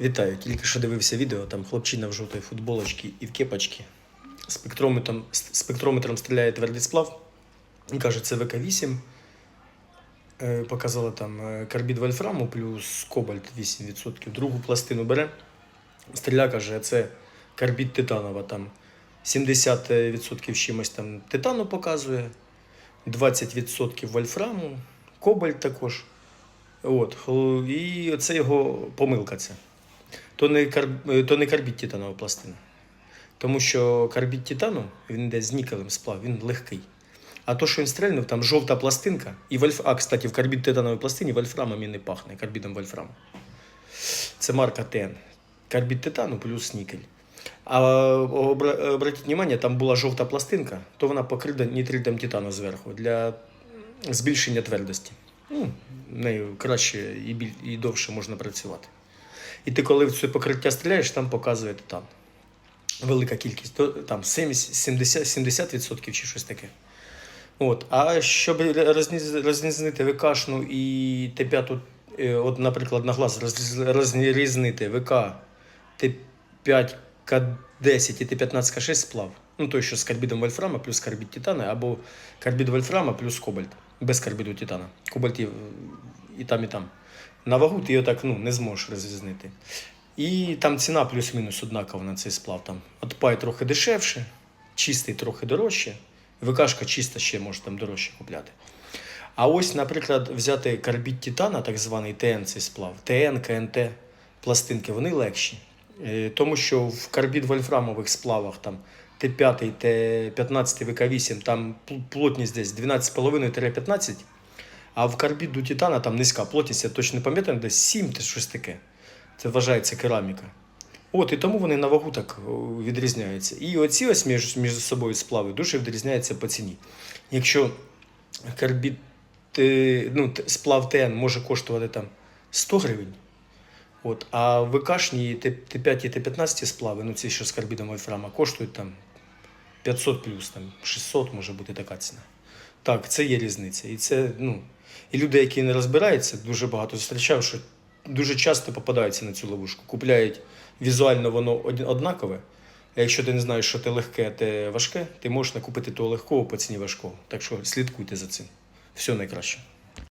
Вітаю, тільки що дивився відео, там хлопчина в жовтій футболочці і в кепочці. Спектрометром, спектрометром стріляє твердий сплав. Він каже, це ВК-8. Е, Показали там е, карбід вольфраму плюс кобальт 8%. Другу пластину бере. Стріля каже, це карбід титанова. Там 70% чимось там титану показує, 20% вольфраму, кобальт також. От, і це його помилка. Це. То не, карб... то не карбід титанова пластина. Тому що карбід титану, він йде з нікелем сплав, він легкий. А то, що він стрельнув, там жовта пластинка, і вольф... а, кстати, в карбід титановій пластині вольфрамом і не пахне, карбідом вольфраму. Це марка ТН. Карбід титану плюс нікель. А обратіть увагу, там була жовта пластинка, то вона покрита нітритом титану зверху для збільшення твердості. Ну, нею краще і, біль... і довше можна працювати. І ти, коли в це покриття стріляєш, там показує титан. Велика кількість, там 70, 70, 70% чи щось таке. От. А щоб розрізнити ВКшну і Т5, е, от, наприклад, на глаз розрізнити ВК Т5 К10 і Т15 К6 сплав, ну той, що з карбідом вольфрама плюс карбід титана, або карбід вольфрама плюс кобальт, без карбіду титана. Кобальт є і там, і там. На вагу ти його так ну, не зможеш розрізнити. І там ціна плюс-мінус однакова на цей сплав. Там от пай трохи дешевше, чистий трохи дорожче, ВКшка чиста ще може там дорожче купляти. А ось, наприклад, взяти карбід титана, так званий ТН цей сплав, ТН, КНТ пластинки, вони легші. Е, Тому що в карбід вольфрамових сплавах там Т5, Т15, ВК8, там плотність десь 12,5-15, а в карбіду титана там низька плотність, я точно не пам'ятаю, десь 7 чи щось таке. Це вважається кераміка. От, і тому вони на вагу так відрізняються. І оці ось між, між собою сплави дуже відрізняються по ціні. Якщо карбід, е, ну, сплав ТН може коштувати там 100 гривень, от, а ВКшні Т- Т5 і Т15 сплави, ну ці що з карбідом вольфрама, коштують там 500 плюс, там 600 може бути така ціна. Так, це є різниця. І це, ну, і люди, які не розбираються, дуже багато зустрічав, що дуже часто попадаються на цю ловушку. Купляють візуально воно однакове. А якщо ти не знаєш, що ти легке, ти важке, ти можеш накупити того легкого по ціні важкого. Так що слідкуйте за цим. Все найкраще.